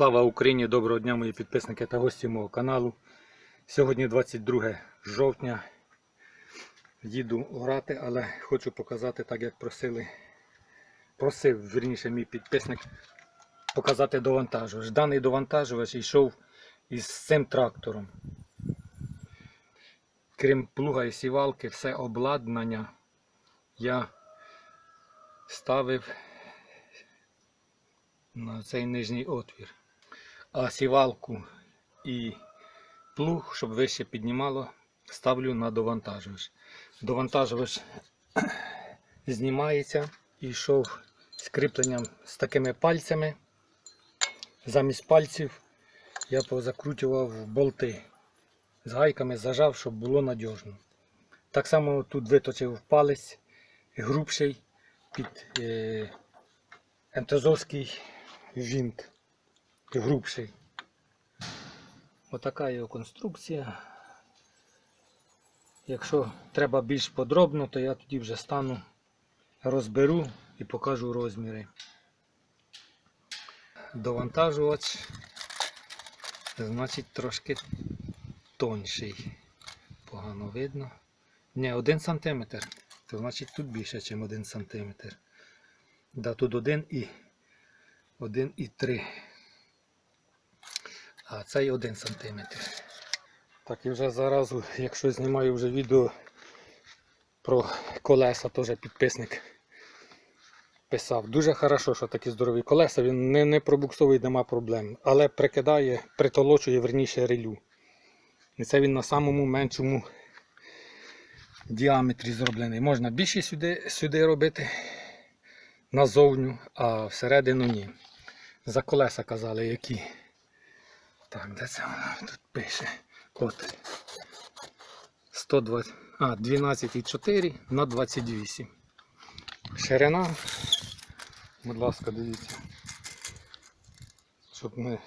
Слава Україні! Доброго дня, мої підписники та гості мого каналу. Сьогодні 22 жовтня. Їду грати, але хочу показати, так як просили, просив вірніше мій підписник показати довантажувач. Даний довантажувач йшов із цим трактором. Крім плуга і сівалки, все обладнання я ставив на цей нижній отвір. А сівалку і плуг, щоб вище піднімало, ставлю на довантажувач. Довантажувач знімається і йшов з кріпленням з такими пальцями. Замість пальців я позакручував болти. З гайками зажав, щоб було надіжно. Так само тут виточив палець грубший під е, ентезовський вінт грубший. Отака його конструкція. Якщо треба більш подробно, то я тоді вже стану, розберу і покажу розміри. Довантажувач, значить, трошки тонший. Погано видно. Не, 1 см. То значить тут більше, ніж 1 см. Да, тут 1 і 1 і 3. А цей 1 см. Так і вже зараз, якщо знімаю вже відео про колеса, теж підписник писав. Дуже хорошо, що такі здорові колеса, він не, не пробуксовує, нема проблем. Але прикидає, притолочує верніше релю. І це він на самому меншому діаметрі зроблений. Можна більше сюди, сюди робити назовню, а всередину ні. За колеса казали, які. Так, де це воно тут пише? От. 120, а, 12,4 на 28. Ширина. Будь ласка, дивіться. Щоб не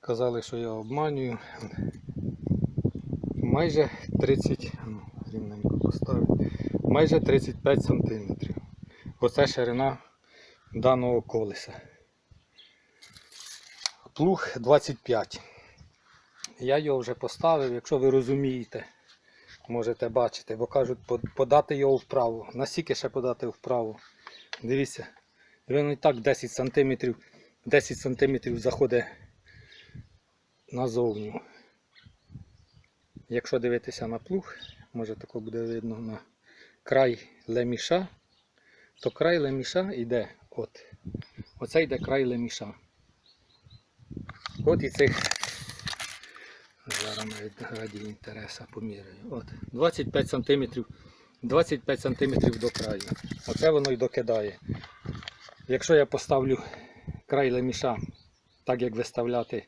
казали, що я обманюю. Майже 30, ну, рівненько поставлю, майже 35 см. Оце ширина даного колеса. Плуг 25. Я його вже поставив, якщо ви розумієте, можете бачити, бо кажуть подати його вправо. Наскільки ще подати вправо. Дивіться, він і так 10 см 10 см заходить назовню. Якщо дивитися на плуг, може тако буде видно на край леміша, то край леміша йде от. Оце йде край леміша. От і цих, зараз навіть раді інтереса поміряю. От, 25 см 25 см до краю. Оце воно і докидає. Якщо я поставлю край леміша, так як виставляти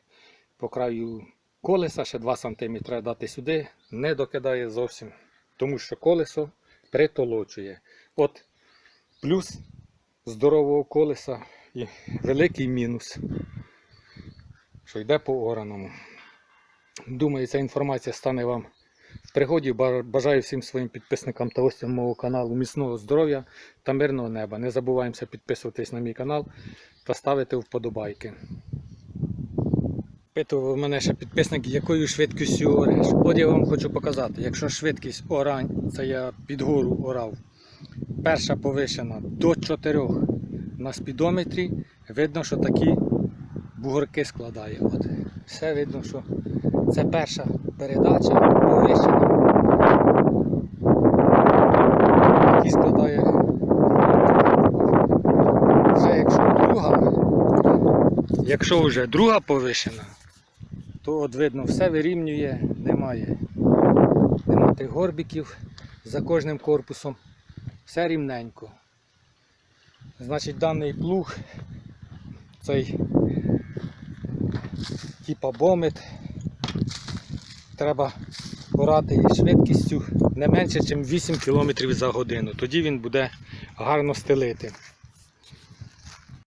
по краю колеса, ще 2 см дати сюди, не докидає зовсім. Тому що колесо притолочує. От плюс здорового колеса і великий мінус що йде по ораному. Думаю, ця інформація стане вам в пригоді. Бажаю всім своїм підписникам та гостям мого каналу міцного здоров'я та мирного неба. Не забуваємося підписуватись на мій канал та ставити вподобайки. Питував мене ще підписник, якою швидкістю ореш. От я вам хочу показати, якщо швидкість орань, це я під гору орав, перша повишена до 4 на спідометрі, видно, що такі бугорки складає. От. Все видно, що це перша передача повищена. Який складає. Вже якщо друга, якщо вже друга повишена, то от видно все вирівнює, немає. Нема тих горбиків за кожним корпусом. Все рівненько. Значить даний плуг цей типа бомит. Треба орати із швидкістю не менше, ніж 8 км за годину. Тоді він буде гарно стелити.